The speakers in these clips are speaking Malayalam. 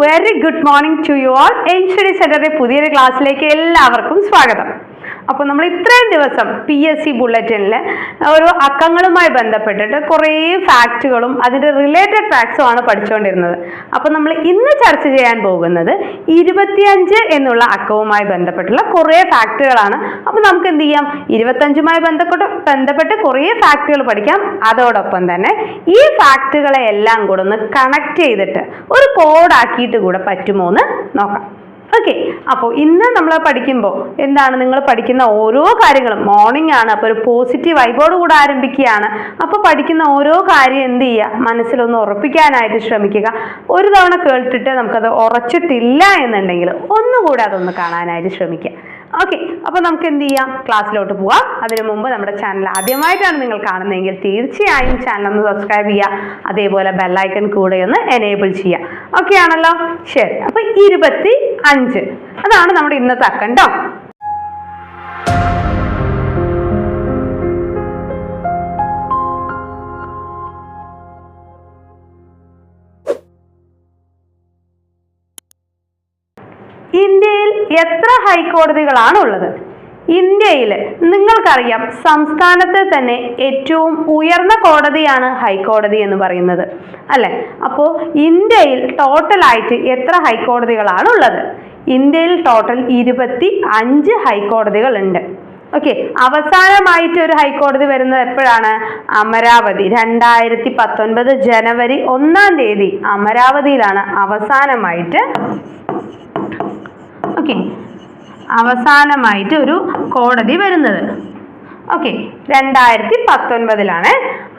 Very good morning to you all N study സെന്ററിന്റെ പുതിയൊരു ക്ലാസ്സിലേക്ക് എല്ലാവർക്കും സ്വാഗതം. അപ്പോൾ നമ്മൾ ഇത്രയും ദിവസം പി എസ് സി ബുള്ളറ്റിനിൽ ഓരോ അക്കങ്ങളുമായി ബന്ധപ്പെട്ടിട്ട് കുറേ ഫാക്റ്റുകളും അതിന്റെ റിലേറ്റഡ് ഫാക്ട്സും ആണ് പഠിച്ചുകൊണ്ടിരുന്നത് അപ്പോൾ നമ്മൾ ഇന്ന് ചർച്ച ചെയ്യാൻ പോകുന്നത് ഇരുപത്തിയഞ്ച് എന്നുള്ള അക്കവുമായി ബന്ധപ്പെട്ടുള്ള കുറേ ഫാക്റ്റുകളാണ് അപ്പോൾ നമുക്ക് എന്ത് ചെയ്യാം? ഇരുപത്തഞ്ചുമായി ബന്ധപ്പെട്ട് ബന്ധപ്പെട്ട് കുറേ ഫാക്റ്റുകൾ പഠിക്കാം. അതോടൊപ്പം തന്നെ ഈ ഫാക്റ്റുകളെ എല്ലാം കൂടെ ഒന്ന് കണക്ട് ചെയ്തിട്ട് ഒരു കോഡ് ആക്കിയിട്ട് കൂടെ പറ്റുമോ എന്ന് നോക്കാം. ഓക്കെ അപ്പോൾ ഇന്ന് നമ്മൾ പഠിക്കുമ്പോൾ എന്താണ് നിങ്ങൾ പഠിക്കുന്ന ഓരോ കാര്യങ്ങളും? മോർണിംഗ് ആണ് അപ്പോൾ ഒരു പോസിറ്റീവ് വൈബോട് കൂടെ ആരംഭിക്കുകയാണ്. അപ്പോൾ പഠിക്കുന്ന ഓരോ കാര്യം എന്ത് ചെയ്യുക? മനസ്സിലൊന്ന് ഉറപ്പിക്കാനായിട്ട് ശ്രമിക്കുക. ഒരു തവണ കേട്ടിട്ട് നമുക്കത് ഉറച്ചിട്ടില്ല എന്നുണ്ടെങ്കിൽ ഒന്നുകൂടെ അതൊന്ന് കാണാനായിട്ട് ശ്രമിക്കുക. ഓക്കെ അപ്പോൾ നമുക്ക് എന്ത് ചെയ്യാം? ക്ലാസ്സിലോട്ട് പോവാം. അതിനു മുമ്പ് നമ്മുടെ ചാനൽ ആദ്യമായിട്ടാണ് നിങ്ങൾ കാണുന്നതെങ്കിൽ തീർച്ചയായും ചാനൽ ഒന്ന് സബ്സ്ക്രൈബ് ചെയ്യുക. അതേപോലെ ബെല്ലൈക്കൺ കൂടെ ഒന്ന് എനേബിൾ ചെയ്യുക. ഓക്കെ ആണല്ലോ? ശരി അപ്പോൾ ഇരുപത്തി അഞ്ച് അതാണ് നമ്മുടെ ഇന്നത്തെ അക്കം എത്ര ഹൈക്കോടതികളാണ് ഉള്ളത് ഇന്ത്യയിൽ നിങ്ങൾക്കറിയാം സംസ്ഥാനത്തെ തന്നെ ഏറ്റവും ഉയർന്ന കോടതിയാണ് ഹൈക്കോടതി എന്ന് പറയുന്നത് അല്ലെ? അപ്പോൾ ഇന്ത്യയിൽ ടോട്ടലായിട്ട് എത്ര ഹൈക്കോടതികളാണ് ഉള്ളത് ഇന്ത്യയിൽ ടോട്ടൽ ഇരുപത്തി അഞ്ച് ഹൈക്കോടതികളുണ്ട്. ഓക്കെ അവസാനമായിട്ട് ഒരു ഹൈക്കോടതി വരുന്നത് എപ്പോഴാണ്? അമരാവതി. രണ്ടായിരത്തി പത്തൊൻപത് ജനുവരി ഒന്നാം തീയതി അമരാവതിയിലാണ് അവസാനമായിട്ട് ഓക്കെ അവസാനമായിട്ട് ഒരു കോടതി വരുന്നത്. ഓക്കെ രണ്ടായിരത്തി പത്തൊൻപതിലാണ്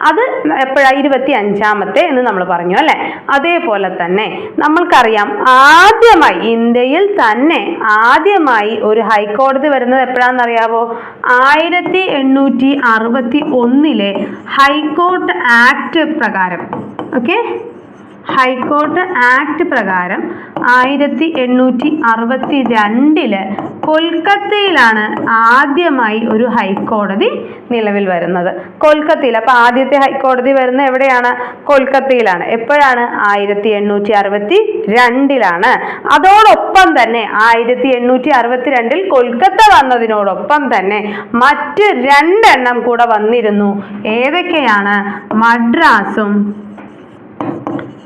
അത് എപ്പോഴാണ് ഇരുപത്തി അഞ്ചാമത്തെ എന്ന് നമ്മൾ പറഞ്ഞു അല്ലേ? അതേപോലെ തന്നെ നമ്മൾക്കറിയാം ആദ്യമായി ഇന്ത്യയിൽ തന്നെ ആദ്യമായി ഒരു ഹൈക്കോടതി വരുന്നത് എപ്പോഴാണെന്നറിയാവോ ആയിരത്തി എണ്ണൂറ്റി അറുപത്തി ഒന്നിലെ ഹൈക്കോർട്ട് ആക്ട് പ്രകാരം. ഓക്കെ ഹൈക്കോർട്ട് ആക്ട് പ്രകാരം ആയിരത്തി എണ്ണൂറ്റി അറുപത്തി രണ്ടിൽ കൊൽക്കത്തയിലാണ് ആദ്യമായി ഒരു ഹൈക്കോടതി നിലവിൽ വരുന്നത്. കൊൽക്കത്തയിൽ അപ്പൊ ആദ്യത്തെ ഹൈക്കോടതി വരുന്നത് എവിടെയാണ്? കൊൽക്കത്തയിലാണ്. എപ്പോഴാണ്? ആയിരത്തി എണ്ണൂറ്റി അറുപത്തി രണ്ടിലാണ് അതോടൊപ്പം തന്നെ ആയിരത്തി എണ്ണൂറ്റി അറുപത്തി രണ്ടിൽ കൊൽക്കത്ത വന്നതിനോടൊപ്പം തന്നെ മറ്റ് രണ്ടെണ്ണം കൂടെ വന്നിരുന്നു. ഏതൊക്കെയാണ്? മദ്രാസും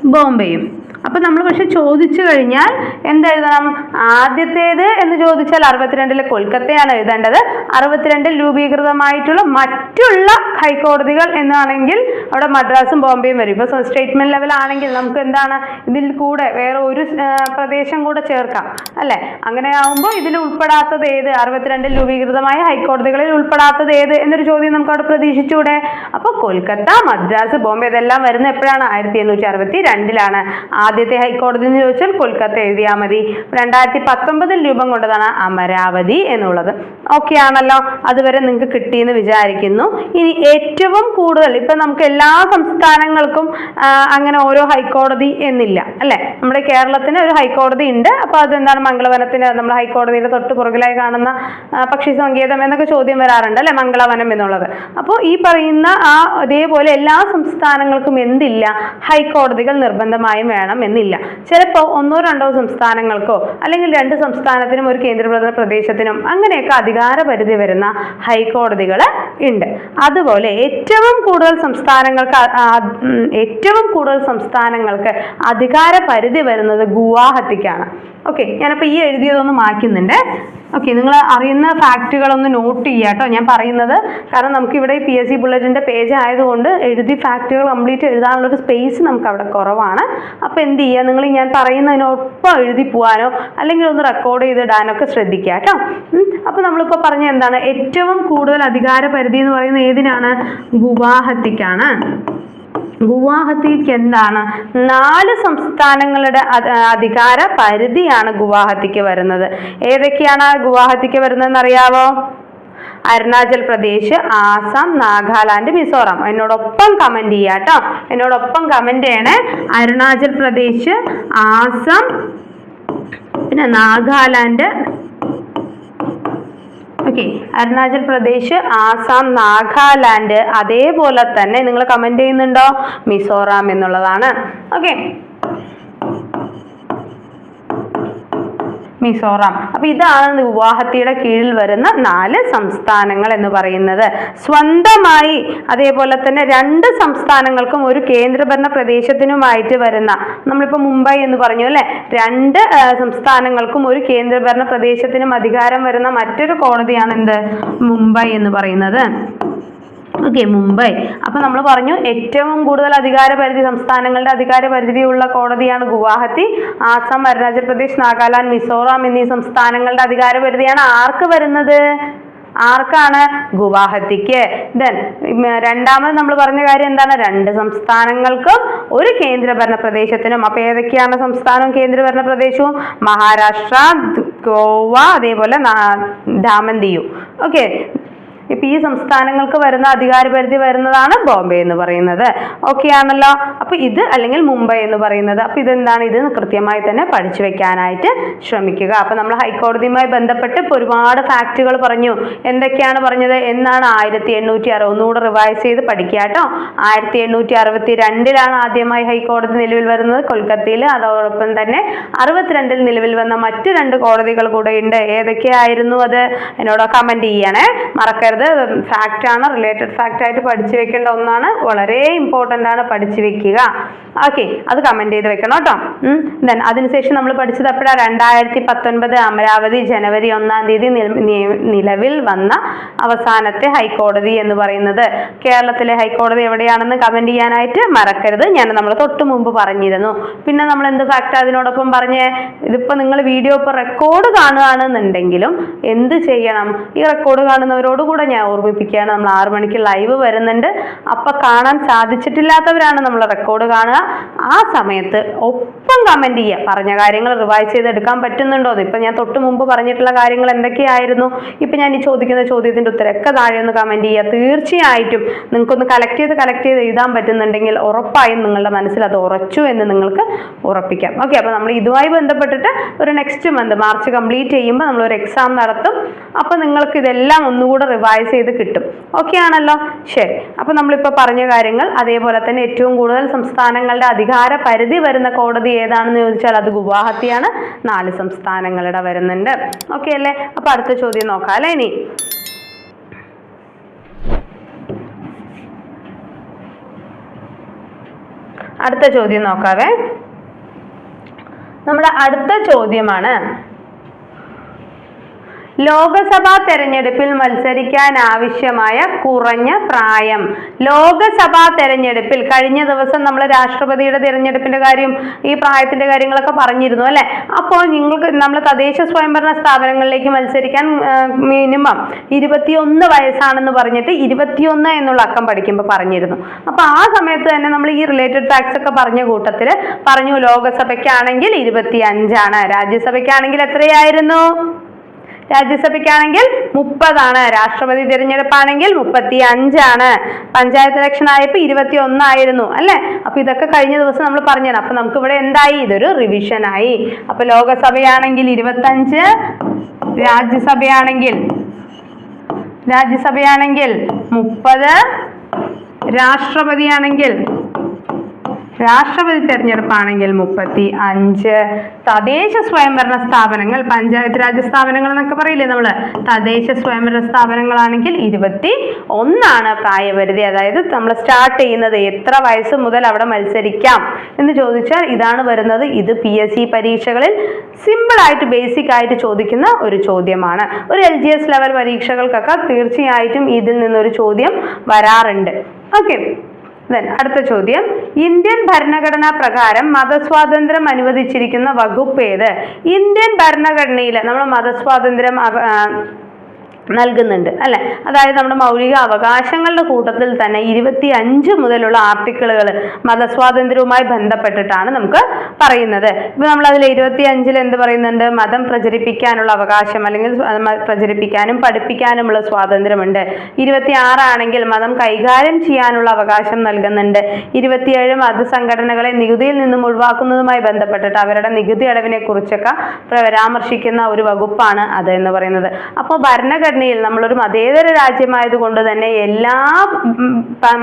ബോംബെയും അപ്പൊ നമ്മൾ പക്ഷെ ചോദിച്ചു കഴിഞ്ഞാൽ എന്തെഴുതണം ആദ്യത്തേത് എന്ന് ചോദിച്ചാൽ അറുപത്തിരണ്ടിലെ കൊൽക്കത്തയാണ് എഴുതേണ്ടത്. അറുപത്തിരണ്ടിൽ രൂപീകൃതമായിട്ടുള്ള മറ്റുള്ള ഹൈക്കോടതികൾ എന്നാണെങ്കിൽ അവിടെ മദ്രാസും ബോംബെയും വരും. ഇപ്പൊ സ്റ്റേറ്റ്മെന്റ് ലെവൽ ആണെങ്കിൽ നമുക്ക് എന്താണ്? ഇതിൽ കൂടെ വേറെ ഒരു പ്രദേശം കൂടെ ചേർക്കാം അല്ലേ? അങ്ങനെ ആവുമ്പോൾ ഇതിൽ ഉൾപ്പെടാത്തത് ഏത്? അറുപത്തിരണ്ടിൽ രൂപീകൃതമായ ഹൈക്കോടതികളിൽ ഉൾപ്പെടാത്തത് ഏത്? എന്നൊരു ചോദ്യം നമുക്ക് അവിടെ പ്രതീക്ഷിച്ചൂടെ? അപ്പോൾ കൊൽക്കത്ത മദ്രാസ് ബോംബെ ഇതെല്ലാം വരുന്നത് എപ്പോഴാണ്? ആയിരത്തി എണ്ണൂറ്റി അറുപത്തി രണ്ടിലാണ് ആദ്യത്തെ ഹൈക്കോടതി എന്ന് ചോദിച്ചാൽ കൊൽക്കത്ത എഴുതിയാൽ മതി. രണ്ടായിരത്തി പത്തൊമ്പതിൽ രൂപം കൊണ്ടതാണ് അമരാവതി എന്നുള്ളത്. ഓക്കെ ആണല്ലോ. അതുവരെ നിങ്ങൾക്ക് കിട്ടിയെന്ന് വിചാരിക്കുന്നു. ഇനി ഏറ്റവും കൂടുതൽ ഇപ്പൊ നമുക്ക് എല്ലാ സംസ്ഥാനങ്ങൾക്കും അങ്ങനെ ഓരോ ഹൈക്കോടതി എന്നില്ല അല്ലെ? നമ്മുടെ കേരളത്തിന് ഒരു ഹൈക്കോടതി ഉണ്ട്. അപ്പൊ അതെന്താണ് മംഗളവനത്തിന് നമ്മുടെ ഹൈക്കോടതിയുടെ തൊട്ട് പുറകിലായി കാണുന്ന പക്ഷി സങ്കേതം എന്നൊക്കെ ചോദ്യം വരാറുണ്ട് അല്ലെ? മംഗളവനം എന്നുള്ളത്. അപ്പോൾ ഈ പറയുന്ന ആ അതേപോലെ എല്ലാ സംസ്ഥാനങ്ങൾക്കും എന്തില്ല ഹൈക്കോടതികൾ നിർബന്ധമായും വേണം എന്നില്ല ചിലപ്പോൾ ഒന്നോ രണ്ടോ സംസ്ഥാനങ്ങൾക്കോ അല്ലെങ്കിൽ രണ്ട് സംസ്ഥാനത്തിനും ഒരു കേന്ദ്രഭരണ പ്രദേശത്തിനും അങ്ങനെയൊക്കെ അധികാര പരിധി വരുന്ന ഹൈക്കോടതികൾ ഉണ്ട്. അതുപോലെ ഏറ്റവും കൂടുതൽ സംസ്ഥാനങ്ങൾക്ക് ഏറ്റവും കൂടുതൽ സംസ്ഥാനങ്ങൾക്ക് അധികാര പരിധി വരുന്നത് ഗുവാഹത്തിക്കാണ്. ഓക്കെ ഞാനപ്പോൾ ഈ എഴുതിയതൊന്ന് മാറ്റുന്നുണ്ട് ഓക്കെ നിങ്ങൾ അറിയുന്ന ഫാക്റ്റുകളൊന്ന് നോട്ട് ചെയ്യുക കേട്ടോ. ഞാൻ പറയുന്നത് കാരണം നമുക്ക് ഇവിടെ പി എസ് സി ബുള്ളറ്റിന്റെ പേജ് ആയതുകൊണ്ട് എഴുതി ഫാക്റ്റുകൾ കംപ്ലീറ്റ് എഴുതാനുള്ളൊരു സ്പേസ് നമുക്ക് അവിടെ കുറവാണ്. അപ്പോൾ എന്ത് ചെയ്യുക നിങ്ങൾ ഞാൻ പറയുന്നതിനൊപ്പം എഴുതി പോകാനോ അല്ലെങ്കിൽ ഒന്ന് റെക്കോർഡ് ചെയ്തിടാനൊക്കെ ശ്രദ്ധിക്കുക കേട്ടോ. അപ്പോൾ നമ്മളിപ്പോൾ പറഞ്ഞ എന്താണ്? ഏറ്റവും കൂടുതൽ അധികാര പരിധി എന്ന് പറയുന്നത് ഏതിനാണ്? ഗുവാഹത്തിക്കാണ്. ഗുവാഹത്തിക്ക് എന്താണ് നാല് സംസ്ഥാനങ്ങളുടെ അധികാര പരിധിയാണ് ഗുവാഹത്തിക്ക് വരുന്നത്. ഏതൊക്കെയാണ് ഗുവാഹത്തിക്ക് വരുന്നതെന്ന് അറിയാവോ അരുണാചൽ പ്രദേശ് ആസാം നാഗാലാൻഡ് മിസോറാം. എന്നോടൊപ്പം കമന്റ് ചെയ്യുക കേട്ടോ എന്നോടൊപ്പം കമന്റ് ചെയ്യണേ അരുണാചൽ പ്രദേശ് ആസാം പിന്നെ നാഗാലാൻഡ്. ഓക്കെ അരുണാചൽ പ്രദേശ് ആസാം നാഗാലാൻഡ്. അതേപോലെ തന്നെ നിങ്ങൾ കമന്റ് ചെയ്യുന്നുണ്ടോ? മിസോറാം എന്നുള്ളതാണ്. ഓക്കെ മിസോറാം. അപ്പൊ ഇതാണ് ഗുവാഹത്തിയുടെ കീഴിൽ വരുന്ന നാല് സംസ്ഥാനങ്ങൾ എന്ന് പറയുന്നത്. സ്വന്തമായി അതേപോലെ തന്നെ രണ്ട് സംസ്ഥാനങ്ങൾക്കും ഒരു കേന്ദ്രഭരണ പ്രദേശത്തിനുമായിട്ട് വരുന്ന നമ്മളിപ്പോൾ മുംബൈ എന്ന് പറഞ്ഞു അല്ലെ? രണ്ട് സംസ്ഥാനങ്ങൾക്കും ഒരു കേന്ദ്രഭരണ പ്രദേശത്തിനും അധികാരം വരുന്ന മറ്റൊരു കോടതിയാണ് എന്ത്? മുംബൈ എന്ന് പറയുന്നത്. ഓക്കെ മുംബൈ അപ്പൊ നമ്മൾ പറഞ്ഞു ഏറ്റവും കൂടുതൽ അധികാരപരിധി സംസ്ഥാനങ്ങളുടെ അധികാരപരിധിയുള്ള കോടതിയാണ് ഗുവാഹത്തി. ആസാം അരുണാചൽ പ്രദേശ് നാഗാലാൻഡ് മിസോറാം എന്നീ സംസ്ഥാനങ്ങളുടെ അധികാരപരിധിയാണ് ആർക്ക് വരുന്നത്? ആർക്കാണ്? ഗുവാഹത്തിക്ക്. ദെൻ രണ്ടാമത് നമ്മൾ പറഞ്ഞ കാര്യം എന്താണ്? രണ്ട് സംസ്ഥാനങ്ങൾക്കും ഒരു കേന്ദ്രഭരണ പ്രദേശത്തിനും. അപ്പൊ ഏതൊക്കെയാണ് സംസ്ഥാനവും കേന്ദ്രഭരണ പ്രദേശവും? മഹാരാഷ്ട്ര ഗോവ അതേപോലെ ദാമൻ ഓക്കെ ഇപ്പൊ ഈ സംസ്ഥാനങ്ങൾക്ക് വരുന്ന അധികാരപരിധി വരുന്നതാണ് ബോംബെ എന്ന് പറയുന്നത്. ഓക്കെ ആണല്ലോ. അപ്പൊ ഇത് അല്ലെങ്കിൽ മുംബൈ എന്ന് പറയുന്നത്. അപ്പൊ ഇതെന്താണ്? ഇത് കൃത്യമായി തന്നെ പഠിച്ചു വെക്കാനായിട്ട് ശ്രമിക്കുക. അപ്പൊ നമ്മൾ ഹൈക്കോടതിയുമായി ബന്ധപ്പെട്ട് ഇപ്പൊ ഒരുപാട് ഫാക്റ്റുകൾ പറഞ്ഞു. എന്തൊക്കെയാണ് പറഞ്ഞത്? എന്നാണ് ആയിരത്തി എണ്ണൂറ്റി അറുപത് ഒന്നുകൂടെ റിവൈസ് ചെയ്ത് പഠിക്കുക കേട്ടോ. ആയിരത്തി എണ്ണൂറ്റി അറുപത്തി രണ്ടിലാണ് ആദ്യമായി ഹൈക്കോടതി നിലവിൽ വരുന്നത്. കൊൽക്കത്തയിൽ അതോടൊപ്പം തന്നെ അറുപത്തിരണ്ടിൽ നിലവിൽ വന്ന മറ്റ് രണ്ട് കോടതികൾ കൂടെ ഉണ്ട്. ഏതൊക്കെയായിരുന്നു അത്? എന്നോട് കമന്റ് ചെയ്യണേ. മറക്കരുത്. ഫാക്റ്റ് ആണ് റിലേറ്റഡ് ഫാക്റ്റ് ആയിട്ട് പഠിച്ചു വെക്കേണ്ട ഒന്നാണ്. വളരെ ഇമ്പോർട്ടന്റ് ആണ് പഠിച്ചു വെക്കുക. ഓക്കെ അത് കമന്റ് ചെയ്ത് വെക്കണം കേട്ടോ. ദെൻ അതിനുശേഷം നമ്മൾ പഠിച്ചത് എപ്പോഴാണ് രണ്ടായിരത്തി പത്തൊൻപത് അമരാവതി ജനുവരി ഒന്നാം തീയതി നിലവിൽ വന്ന അവസാനത്തെ ഹൈക്കോടതി എന്ന് പറയുന്നത്. കേരളത്തിലെ ഹൈക്കോടതി എവിടെയാണെന്ന് കമന്റ് ചെയ്യാനായിട്ട് മറക്കരുത്. ഞാൻ നമ്മൾ തൊട്ട് മുമ്പ് പറഞ്ഞിരുന്നു. പിന്നെ നമ്മൾ എന്ത് ഫാക്റ്റ് അതിനോടൊപ്പം പറഞ്ഞ്? ഇതിപ്പോ നിങ്ങൾ വീഡിയോ ഇപ്പോൾ റെക്കോർഡ് കാണുകയാണെന്നുണ്ടെങ്കിലും എന്ത് ചെയ്യണം? ഈ റെക്കോർഡ് കാണുന്നവരോട് കൂടെ ഞാൻ ഓർമ്മിപ്പിക്കുകയാണ്. നമ്മൾ ആറു മണിക്ക് ലൈവ് വരുന്നുണ്ട്. അപ്പൊ കാണാൻ സാധിച്ചിട്ടില്ലാത്തവരാണ് നമ്മൾ റെക്കോർഡ് കാണുക. ആ സമയത്ത് ഒപ്പം കമന്റ് ചെയ്യുക. പറഞ്ഞ കാര്യങ്ങൾ റിവൈസ് ചെയ്തെടുക്കാൻ പറ്റുന്നുണ്ടോ എന്ന്. ഇപ്പൊ ഞാൻ തൊട്ട് മുമ്പ് പറഞ്ഞിട്ടുള്ള കാര്യങ്ങൾ എന്തൊക്കെയായിരുന്നു? ഇപ്പൊ ഞാൻ ഈ ചോദിക്കുന്ന ചോദ്യത്തിന്റെ ഉത്തരമൊക്കെ താഴെ ഒന്ന് കമന്റ് ചെയ്യുക. തീർച്ചയായിട്ടും നിങ്ങൾക്കൊന്ന് കളക്ട് ചെയ്ത് കളക്ട് ചെയ്ത് എഴുതാൻ പറ്റുന്നുണ്ടെങ്കിൽ ഉറപ്പായും നിങ്ങളുടെ മനസ്സിൽ അത് ഉറച്ചു എന്ന് നിങ്ങൾക്ക് ഉറപ്പിക്കാം. ഓക്കെ അപ്പോൾ നമ്മൾ ഇതുമായി ബന്ധപ്പെട്ടിട്ട് ഒരു നെക്സ്റ്റ് മന്ത് മാർച്ച് കംപ്ലീറ്റ് ചെയ്യുമ്പോൾ നമ്മൾ ഒരു എക്സാം നടത്തും. അപ്പോൾ നിങ്ങൾക്ക് ഇതെല്ലാം ഒന്നുകൂടെ റിവൈസ് ചെയ്ത് കിട്ടും. ഓക്കെ ആണല്ലോ? ശരി. അപ്പോൾ നമ്മളിപ്പോൾ പറഞ്ഞ കാര്യങ്ങൾ അതേപോലെ തന്നെ ഏറ്റവും കൂടുതൽ സംസ്ഥാനങ്ങളുടെ അധികാര പരിധി വരുന്ന കോടതി ഏതാണെന്ന് ചോദിച്ചാൽ അത് ഗുവാഹത്തിയാണ്. നാല് സംസ്ഥാനങ്ങളുടെ വരുന്നുണ്ട്. ഓക്കെ അല്ലേ? അപ്പോൾ അടുത്ത ചോദ്യം നോക്കാം അല്ലേ ഇനി? അടുത്ത ചോദ്യം നോക്കാവേ. നമ്മുടെ അടുത്ത ചോദ്യമാണ് ലോകസഭാ തെരഞ്ഞെടുപ്പിൽ മത്സരിക്കാൻ ആവശ്യമായ കുറഞ്ഞ പ്രായം. ലോകസഭാ തെരഞ്ഞെടുപ്പിൽ കഴിഞ്ഞ ദിവസം നമ്മൾ രാഷ്ട്രപതിയുടെ തിരഞ്ഞെടുപ്പിന്റെ കാര്യം ഈ പ്രായത്തിന്റെ കാര്യങ്ങളൊക്കെ പറഞ്ഞിരുന്നു അല്ലെ? അപ്പോൾ നിങ്ങൾക്ക് നമ്മൾ തദ്ദേശ സ്വയംഭരണ സ്ഥാപനങ്ങളിലേക്ക് മത്സരിക്കാൻ മിനിമം ഇരുപത്തിയൊന്ന് വയസ്സാണെന്ന് പറഞ്ഞിട്ട് ഇരുപത്തിയൊന്ന് എന്നുള്ള അക്കം പഠിക്കുമ്പോൾ പറഞ്ഞിരുന്നു. അപ്പൊ ആ സമയത്ത് തന്നെ നമ്മൾ ഈ റിലേറ്റഡ് ഫാക്ട്സ് ഒക്കെ പറഞ്ഞ കൂട്ടത്തിൽ പറഞ്ഞു ലോകസഭയ്ക്കാണെങ്കിൽ ഇരുപത്തി അഞ്ചാണ് രാജ്യസഭയ്ക്കാണെങ്കിൽ എത്രയായിരുന്നു? രാജ്യസഭയ്ക്കാണെങ്കിൽ മുപ്പതാണ് രാഷ്ട്രപതി തിരഞ്ഞെടുപ്പാണെങ്കിൽ മുപ്പത്തി അഞ്ചാണ് പഞ്ചായത്ത് ഇലക്ഷൻ ആയപ്പോൾ ഇരുപത്തി ഒന്നായിരുന്നു അല്ലെ? അപ്പൊ ഇതൊക്കെ കഴിഞ്ഞ ദിവസം നമ്മൾ പറഞ്ഞതാണ്. അപ്പൊ നമുക്ക് ഇവിടെ എന്തായി? ഇതൊരു റിവിഷൻ ആയി. അപ്പൊ ലോകസഭയാണെങ്കിൽ ഇരുപത്തഞ്ച് രാജ്യസഭയാണെങ്കിൽ രാജ്യസഭയാണെങ്കിൽ മുപ്പത് രാഷ്ട്രപതിയാണെങ്കിൽ രാഷ്ട്രപതി തെരഞ്ഞെടുപ്പാണെങ്കിൽ മുപ്പത്തി അഞ്ച്. തദ്ദേശ സ്വയംഭരണ സ്ഥാപനങ്ങൾ പഞ്ചായത്ത് രാജ് സ്ഥാപനങ്ങൾ എന്നൊക്കെ പറയില്ലേ നമ്മൾ തദ്ദേശ സ്വയംഭരണ സ്ഥാപനങ്ങളാണെങ്കിൽ ഇരുപത്തി ഒന്നാണ് പ്രായപരിധി. അതായത് നമ്മൾ സ്റ്റാർട്ട് ചെയ്യുന്നത് എത്ര വയസ്സ് മുതൽ അവിടെ മത്സരിക്കാം എന്ന് ചോദിച്ചാൽ ഇതാണ് വരുന്നത്. ഇത് പി എസ് സി പരീക്ഷകളിൽ സിമ്പിൾ ആയിട്ട് ബേസിക് ആയിട്ട് ചോദിക്കുന്ന ഒരു ചോദ്യമാണ്. ഒരു എൽ ജി എസ് ലെവൽ പരീക്ഷകൾക്കൊക്കെ തീർച്ചയായിട്ടും ഇതിൽ നിന്നൊരു ചോദ്യം വരാറുണ്ട്. ഓക്കെ Then, അടുത്ത ചോദ്യം. ഇന്ത്യൻ ഭരണഘടനാ പ്രകാരം മതസ്വാതന്ത്ര്യം അനുവദിച്ചിരിക്കുന്ന വകുപ്പ് ഏത്? ഇന്ത്യൻ ഭരണഘടനയിൽ നമ്മൾ മതസ്വാതന്ത്ര്യം നൽകുന്നുണ്ട് അല്ലെ? അതായത് നമ്മുടെ മൗലിക അവകാശങ്ങളുടെ കൂട്ടത്തിൽ തന്നെ ഇരുപത്തി അഞ്ച് മുതലുള്ള ആർട്ടിക്കിളുകൾ മതസ്വാതന്ത്ര്യവുമായി ബന്ധപ്പെട്ടിട്ടാണ് നമുക്ക് പറയുന്നത്. ഇപ്പൊ നമ്മൾ അതിൽ ഇരുപത്തി അഞ്ചിൽ എന്ത് പറയുന്നുണ്ട്? മതം പ്രചരിപ്പിക്കാനുള്ള അവകാശം അല്ലെങ്കിൽ പ്രചരിപ്പിക്കാനും പഠിപ്പിക്കാനുമുള്ള സ്വാതന്ത്ര്യമുണ്ട്. ഇരുപത്തി ആറാണെങ്കിൽ മതം കൈകാര്യം ചെയ്യാനുള്ള അവകാശം നൽകുന്നുണ്ട്. ഇരുപത്തിയേഴ് മതസംഘടനകളെ നികുതിയിൽ നിന്നും ഒഴിവാക്കുന്നതുമായി ബന്ധപ്പെട്ടിട്ട് അവരുടെ നികുതി അടവിനെ കുറിച്ചൊക്കെ പരാമർശിക്കുന്ന ഒരു വകുപ്പാണ് അത് എന്ന് പറയുന്നത്. അപ്പോൾ ഭരണഘടനയിൽ നമ്മളൊരു മതേതര രാജ്യമായതുകൊണ്ട് തന്നെ എല്ലാ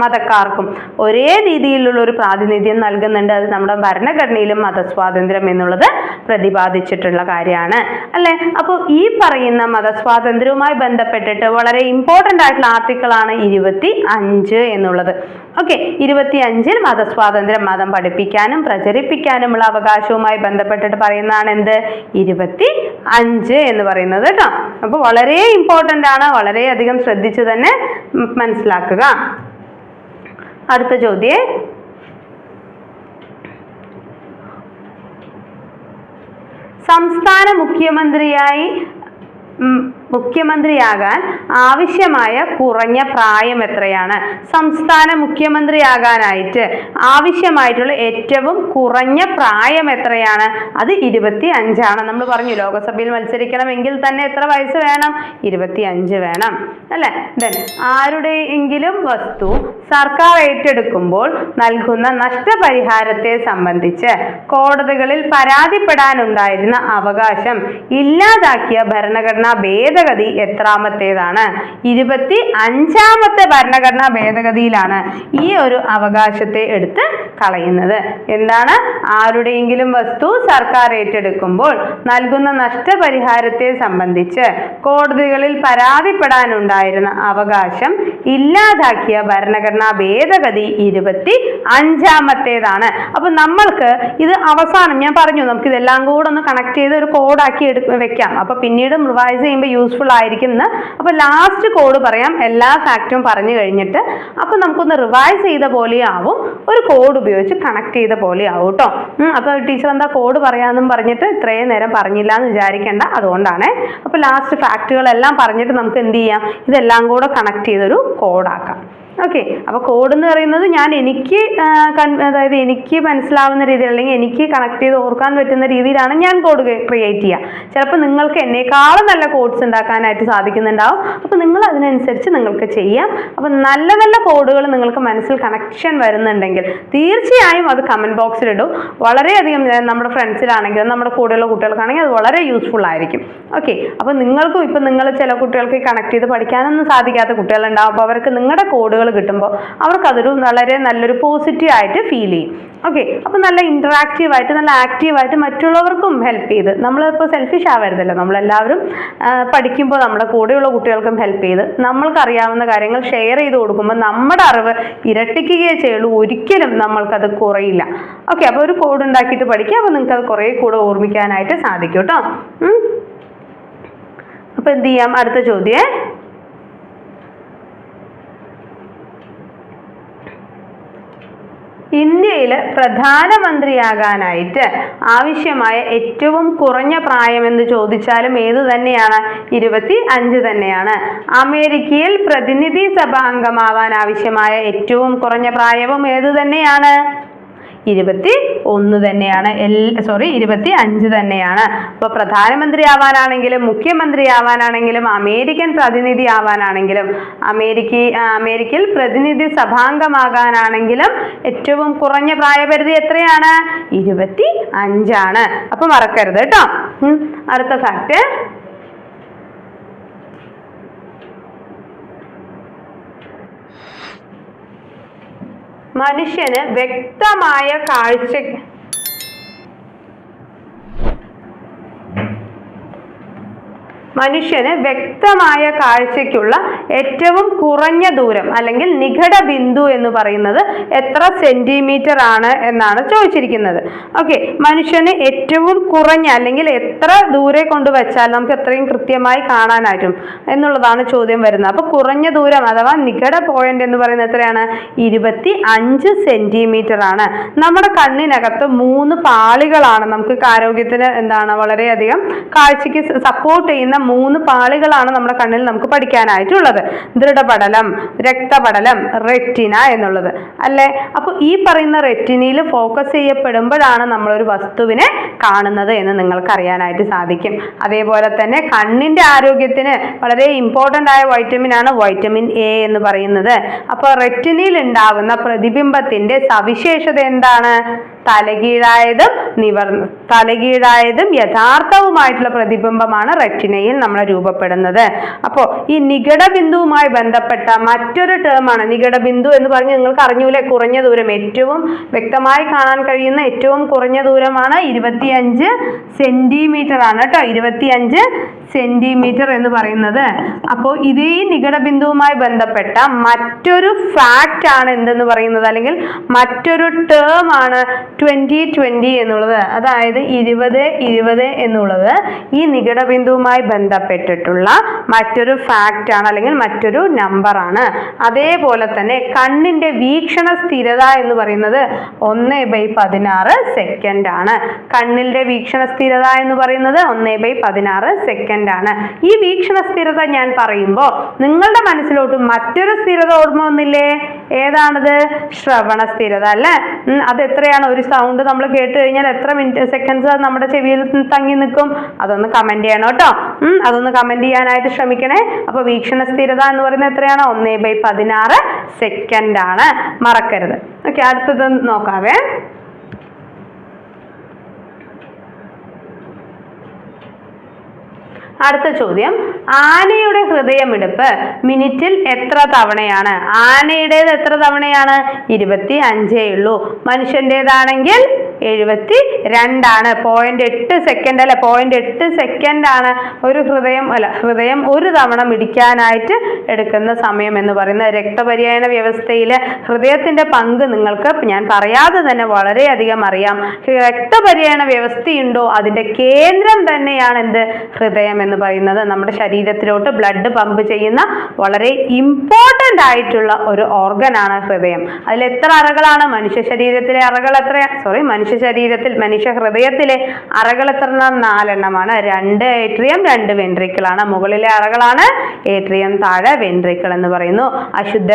മതക്കാർക്കും ഒരേ രീതിയിലുള്ള ഒരു പ്രാതിനിധ്യം നൽകുന്നുണ്ട്. അത് നമ്മുടെ ഭരണഘടനയിലും മതസ്വാതന്ത്ര്യം എന്നുള്ളത് പ്രതിപാദിച്ചിട്ടുള്ള കാര്യമാണ് അല്ലെ? അപ്പോൾ ഈ പറയുന്ന മതസ്വാതന്ത്ര്യവുമായി ബന്ധപ്പെട്ടിട്ട് വളരെ ഇമ്പോർട്ടന്റ് ആയിട്ടുള്ള ആർട്ടിക്കിളാണ് ഇരുപത്തി അഞ്ച് എന്നുള്ളത്. ഓക്കെ ഇരുപത്തി അഞ്ചിൽ മതസ്വാതന്ത്ര്യം മതം പഠിപ്പിക്കാനും പ്രചരിപ്പിക്കാനുമുള്ള അവകാശവുമായി ബന്ധപ്പെട്ടിട്ട് പറയുന്നതാണ് എന്ത്? ഇരുപത്തി അഞ്ച് എന്ന് പറയുന്നത് കേട്ടോ. അപ്പോൾ വളരെ ഇമ്പോർട്ടന്റ് ആണ് വളരെയധികം ശ്രദ്ധിച്ച് തന്നെ മനസ്സിലാക്കുക. അടുത്ത ചോദ്യേ. സംസ്ഥാന മുഖ്യമന്ത്രിയായി മുഖ്യമന്ത്രിയാകാൻ ആവശ്യമായ കുറഞ്ഞ പ്രായം എത്രയാണ്? സംസ്ഥാന മുഖ്യമന്ത്രിയാകാനായിട്ട് ആവശ്യമായിട്ടുള്ള ഏറ്റവും കുറഞ്ഞ പ്രായം എത്രയാണ്? അത് ഇരുപത്തി അഞ്ചാണ് നമ്മൾ പറഞ്ഞു ലോകസഭയിൽ മത്സരിക്കണമെങ്കിൽ തന്നെ എത്ര വയസ്സ് വേണം? ഇരുപത്തി അഞ്ച് വേണം. അല്ലെ? ദെൻ ആരുടെയെങ്കിലും വസ്തു സർക്കാർ ഏറ്റെടുക്കുമ്പോൾ നൽകുന്ന നഷ്ടപരിഹാരത്തെ സംബന്ധിച്ച് കോടതികളിൽ പരാതിപ്പെടാനുണ്ടായിരുന്ന അവകാശം ഇല്ലാതാക്കിയ ഭരണഘടനാ ഭേദഗതി എത്രാമത്തേതാണ്? ഇരുപത്തി അഞ്ചാമത്തെ ഭരണഘടനാ ഭേദഗതിയിലാണ് ഈ ഒരു അവകാശത്തെ എടുത്ത് കളയുന്നത്. എന്താണ്? ആരുടെയെങ്കിലും വസ്തു സർക്കാർ ഏറ്റെടുക്കുമ്പോൾ നൽകുന്ന നഷ്ടപരിഹാരത്തെ സംബന്ധിച്ച് കോടതികളിൽ പരാതിപ്പെടാനുണ്ടായിരുന്ന അവകാശം ഇല്ലാതാക്കിയ ഭരണഘടനാ ഭേദഗതി ഇരുപത്തി അഞ്ചാമത്തേതാണ്. അപ്പൊ നമ്മൾക്ക് ഇത് അവസാനം ഞാൻ പറഞ്ഞു നമുക്ക് ഇതെല്ലാം കൂടെ ഒന്ന് കണക്ട് ചെയ്ത് ഒരു കോഡാക്കി എടുക്ക വെക്കാം. അപ്പൊ പിന്നീട് റിവൈസ് ചെയ്യുമ്പോൾ യൂസ്ഫുൾ ആയിരിക്കും എന്ന്. അപ്പൊ ലാസ്റ്റ് കോഡ് പറയാം. എല്ലാ ഫാക്റ്റും പറഞ്ഞു കഴിഞ്ഞിട്ട് അപ്പോൾ നമുക്കൊന്ന് റിവൈസ് ചെയ്ത പോലെ ആവും. ഒരു കോഡ് ഉപയോഗിച്ച് കണക്ട് ചെയ്ത പോലെ ആവും കേട്ടോ അപ്പൊ ടീച്ചർ എന്താ കോഡ് പറയാമെന്നും പറഞ്ഞിട്ട് ഇത്രയും നേരം പറഞ്ഞില്ല എന്ന് വിചാരിക്കേണ്ട. അതുകൊണ്ടാണ്. അപ്പോൾ ലാസ്റ്റ് ഫാക്റ്റുകളെല്ലാം പറഞ്ഞിട്ട് നമുക്ക് എന്ത് ചെയ്യാം? ഇതെല്ലാം കൂടെ കണക്ട് ചെയ്തൊരു കോഡാക്കാം ഓക്കെ അപ്പോൾ കോഡ് എന്ന് പറയുന്നത് ഞാൻ എനിക്ക് അതായത് എനിക്ക് മനസ്സിലാവുന്ന രീതിയിൽ അല്ലെങ്കിൽ എനിക്ക് കണക്ട് ചെയ്ത് ഓർക്കാൻ പറ്റുന്ന രീതിയിലാണ് ഞാൻ കോഡ് ക്രിയേറ്റ് ചെയ്യുക ചിലപ്പോൾ നിങ്ങൾക്ക് എന്നേക്കാളും നല്ല കോഡ്സ് ഉണ്ടാക്കാനായിട്ട് സാധിക്കുന്നുണ്ടാവും. അപ്പോൾ നിങ്ങൾ അതിനനുസരിച്ച് നിങ്ങൾക്ക് ചെയ്യാം. അപ്പോൾ നല്ല നല്ല കോഡുകൾ നിങ്ങൾക്ക് മനസ്സിൽ കണക്ഷൻ വരുന്നുണ്ടെങ്കിൽ തീർച്ചയായും അത് കമന്റ് ബോക്സിൽ ഇടും. വളരെയധികം നമ്മുടെ ഫ്രണ്ട്സിലാണെങ്കിലും നമ്മുടെ കൂടെയുള്ള കുട്ടികൾക്കാണെങ്കിൽ അത് വളരെ യൂസ്ഫുൾ ആയിരിക്കും. ഓക്കെ അപ്പോൾ നിങ്ങൾക്കും ഇപ്പം നിങ്ങൾ ചില കുട്ടികൾക്ക് കണക്ട് ചെയ്ത് പഠിക്കാനൊന്നും സാധിക്കാത്ത കുട്ടികളുണ്ടാവും. അപ്പോൾ അവർക്ക് നിങ്ങളുടെ കോഡുകൾ കിട്ടുമ്പോൾ അവർക്കതൊരു വളരെ നല്ലൊരു പോസിറ്റീവ് ആയിട്ട് ഫീൽ ചെയ്യും. ഓക്കെ അപ്പോൾ നല്ല ഇന്ററാക്റ്റീവ് ആയിട്ട് നല്ല ആക്റ്റീവ് ആയിട്ട് മറ്റുള്ളവർക്കും ഹെൽപ്പ് ചെയ്ത്. നമ്മളിപ്പോൾ സെൽഫിഷ് ആവരുതല്ലോ. നമ്മളെല്ലാവരും പഠിക്കുമ്പോൾ നമ്മുടെ കൂടെയുള്ള കുട്ടികൾക്കും ഹെൽപ്പ് ചെയ്ത് നമ്മൾക്ക് അറിയാവുന്ന കാര്യങ്ങൾ ഷെയർ ചെയ്ത് കൊടുക്കുമ്പോൾ നമ്മുടെ അറിവ് ഇരട്ടിക്കുകയേ ചെയ്യുള്ളൂ. ഒരിക്കലും നമ്മൾക്കത് കുറയില്ല. ഓക്കെ അപ്പോൾ ഒരു കോഡ് ഉണ്ടാക്കിയിട്ട് പഠിക്കുക അപ്പോൾ നിങ്ങൾക്ക് അത് കുറേ കൂടെ ഓർമ്മിക്കാനായിട്ട് സാധിക്കും കേട്ടോ. അപ്പോൾ എന്ത് ചെയ്യാം? അടുത്ത ചോദ്യേ. ഇന്ത്യയിൽ പ്രധാനമന്ത്രിയാകാനായിട്ട് ആവശ്യമായ ഏറ്റവും കുറഞ്ഞ പ്രായം എന്ന് ചോദിച്ചാലും ഏത് തന്നെയാണ്? ഇരുപത്തി അഞ്ച് തന്നെയാണ്. അമേരിക്കയിൽ പ്രതിനിധി സഭ അംഗമാവാൻ ആവശ്യമായ ഏറ്റവും കുറഞ്ഞ പ്രായവും ഏത് തന്നെയാണ്? ഇരുപത്തി ഒന്ന് തന്നെയാണ്. എൽ സോറി ഇരുപത്തി അഞ്ച് തന്നെയാണ്. അപ്പോൾ പ്രധാനമന്ത്രി ആവാനാണെങ്കിലും മുഖ്യമന്ത്രി ആവാനാണെങ്കിലും അമേരിക്കൻ പ്രതിനിധി ആവാനാണെങ്കിലും അമേരിക്ക അമേരിക്കയിൽ പ്രതിനിധി സഭാംഗമാകാനാണെങ്കിലും ഏറ്റവും കുറഞ്ഞ പ്രായപരിധി എത്രയാണ്? ഇരുപത്തി അഞ്ചാണ് അപ്പൊ മറക്കരുത് കേട്ടോ. അടുത്ത ഫാക്ട് മനുഷ്യന് വ്യക്തമായ കാഴ്ച മനുഷ്യന് വ്യക്തമായ കാഴ്ചയ്ക്കുള്ള ഏറ്റവും കുറഞ്ഞ ദൂരം അല്ലെങ്കിൽ നിഘട ബിന്ദു എന്ന് പറയുന്നത് എത്ര സെന്റിമീറ്റർ ആണ് എന്നാണ് ചോദിച്ചിരിക്കുന്നത്. ഓക്കെ മനുഷ്യന് ഏറ്റവും കുറഞ്ഞ അല്ലെങ്കിൽ എത്ര ദൂരെ കൊണ്ട് വെച്ചാൽ നമുക്ക് എത്രയും കൃത്യമായി കാണാനായിട്ടും എന്നുള്ളതാണ് ചോദ്യം വരുന്നത്. അപ്പോൾ കുറഞ്ഞ ദൂരം അഥവാ നിഘട പോയിന്റ് എന്ന് പറയുന്നത് എത്രയാണ്? ഇരുപത്തി അഞ്ച് സെന്റിമീറ്റർ ആണ്. നമ്മുടെ കണ്ണിനകത്ത് മൂന്ന് പാളികളാണ്. നമുക്ക് ആരോഗ്യത്തിന് എന്താണ് വളരെയധികം കാഴ്ചയ്ക്ക് സപ്പോർട്ട് ചെയ്യുന്ന മൂന്ന് പാളികളാണ് നമ്മുടെ കണ്ണിൽ നമുക്ക് പഠിക്കാനായിട്ടുള്ളത്. ദൃഢപടലം രക്തപടലം റെറ്റിന എന്നുള്ളത്. അല്ലേ? അപ്പോൾ ഈ പറയുന്ന റെറ്റിനയിൽ ഫോക്കസ് ചെയ്യപ്പെടുമ്പോഴാണ് നമ്മളൊരു വസ്തുവിനെ കാണുന്നത് എന്ന് നിങ്ങൾക്ക് അറിയാനായിട്ട് സാധിക്കും. അതേപോലെ തന്നെ കണ്ണിന്റെ ആരോഗ്യത്തിന് വളരെ ഇമ്പോർട്ടന്റ് ആയ വൈറ്റമിൻ ആണ് വൈറ്റമിൻ എ എന്ന് പറയുന്നത്. അപ്പോൾ റെറ്റിനയിൽ ഉണ്ടാവുന്ന പ്രതിബിംബത്തിന്റെ സവിശേഷത എന്താണ്? തലകീഴായതും നിവർ തലകീഴായതും യഥാർത്ഥവുമായിട്ടുള്ള പ്രതിബിംബമാണ് റെറ്റിനയിൽ നമ്മൾ രൂപപ്പെടുന്നത്. അപ്പോൾ ഈ നികട ബിന്ദുവുമായി ബന്ധപ്പെട്ട മറ്റൊരു ടേമാണ് നികട ബിന്ദു എന്ന് പറഞ്ഞ് നിങ്ങൾക്ക് അറിഞ്ഞൂലെ? കുറഞ്ഞ ദൂരം. ഏറ്റവും വ്യക്തമായി കാണാൻ കഴിയുന്ന ഏറ്റവും കുറഞ്ഞ ദൂരമാണ് ഇരുപത്തിയഞ്ച് സെന്റിമീറ്റർ ആണ് കേട്ടോ. ഇരുപത്തിയഞ്ച് സെന്റിമീറ്റർ എന്ന് പറയുന്നത്. അപ്പോൾ ഇതേ നികട ബിന്ദുവുമായി ബന്ധപ്പെട്ട മറ്റൊരു ഫാക്റ്റ് ആണ് എന്തെന്ന് പറയുന്നത്? അല്ലെങ്കിൽ മറ്റൊരു ടേം ആണ് ട്വന്റി ട്വന്റി എന്നുള്ളത് അതായത് ഇരുപത് ഇരുപത് എന്നുള്ളത് ഈ നികട ബിന്ദുവുമായി ബന്ധപ്പെട്ടിട്ടുള്ള മറ്റൊരു ഫാക്റ്റ് ആണ് അല്ലെങ്കിൽ മറ്റൊരു നമ്പർ ആണ്. അതേപോലെ തന്നെ കണ്ണിന്റെ വീക്ഷണ സ്ഥിരത എന്ന് പറയുന്നത് ഒന്ന് ബൈ പതിനാറ് സെക്കൻഡ് ആണ്. കണ്ണിന്റെ വീക്ഷണ സ്ഥിരത എന്ന് പറയുന്നത് ഒന്ന് ബൈ പതിനാറ് സെക്കൻഡ് ആണ്. ഈ വീക്ഷണ സ്ഥിരത ഞാൻ പറയുമ്പോൾ നിങ്ങളുടെ മനസ്സിലോട്ട് മറ്റൊരു സ്ഥിരത ഓർമ്മ വന്നില്ലേ? ഏതാണത്? ശ്രവണ സ്ഥിരത അല്ലേ? അത് എത്രയാണ് ഒരു സൗണ്ട് നമ്മൾ കേട്ട് കഴിഞ്ഞാൽ എത്ര മിനിറ്റ് സെക്കൻഡ്സ് നമ്മുടെ ചെവിയിൽ തങ്ങി നിൽക്കും? അതൊന്ന് കമന്റ് ചെയ്യണം കേട്ടോ. അതൊന്ന് കമന്റ് ചെയ്യാനായിട്ട് ശ്രമിക്കണേ. അപ്പോൾ വീക്ഷണ സ്ഥിരത എന്ന് പറയുന്നത് എത്രയാണ്? ഒന്നേ ബൈ പതിനാറ് സെക്കൻഡാണ് മറക്കരുത്. ഓക്കെ അടുത്തത് നോക്കാവേ. അടുത്ത ചോദ്യം. ആനയുടെ ഹൃദയമിടിപ്പ് മിനിറ്റിൽ എത്ര തവണയാണ്? ആനയുടേത് എത്ര തവണയാണ്? ഇരുപത്തി അഞ്ചേ ഉള്ളൂ. മനുഷ്യന്റെതാണെങ്കിൽ എഴുപത്തി രണ്ടാണ്. പോയിന്റ് എട്ട് സെക്കൻഡ് അല്ലെ പോയിന്റ് എട്ട് സെക്കൻഡ് ആണ് ഒരു ഹൃദയം അല്ല ഹൃദയം ഒരു തവണ മിടിക്കാനായിട്ട് എടുക്കുന്ന സമയം എന്ന് പറയുന്നത് രക്തപര്യായന വ്യവസ്ഥയിൽ ഹൃദയത്തിന്റെ പങ്ക് നിങ്ങൾക്ക് ഞാൻ പറയാതെ തന്നെ വളരെയധികം അറിയാം. രക്തപര്യായന വ്യവസ്ഥയുണ്ടോ? അതിന്റെ കേന്ദ്രം തന്നെയാണ് എന്ത്? ഹൃദയം എന്ന് പറയുന്നത് നമ്മുടെ ശരീരത്തിലോട്ട് ബ്ലഡ് പമ്പ് ചെയ്യുന്ന വളരെ ഇമ്പോർട്ടന്റ് ആയിട്ടുള്ള ഒരു ഓർഗനാണ് ഹൃദയം. അതിൽ എത്ര അറകളാണ്? മനുഷ്യ ശരീരത്തിലെ അറകൾ എത്ര? സോറി മനുഷ്യ ശരീരത്തിൽ മനുഷ്യ ഹൃദയത്തിലെ അറകൾ എത്ര നാലെണ്ണമാണ്. രണ്ട് ഏട്രിയം രണ്ട് വെൻട്രിക്കിൾ ആണ്. മുകളിലെ അറകളാണ് ഏട്രിയം താഴെ വെൻട്രിക്കിൾ എന്ന് പറയുന്നു. അശുദ്ധ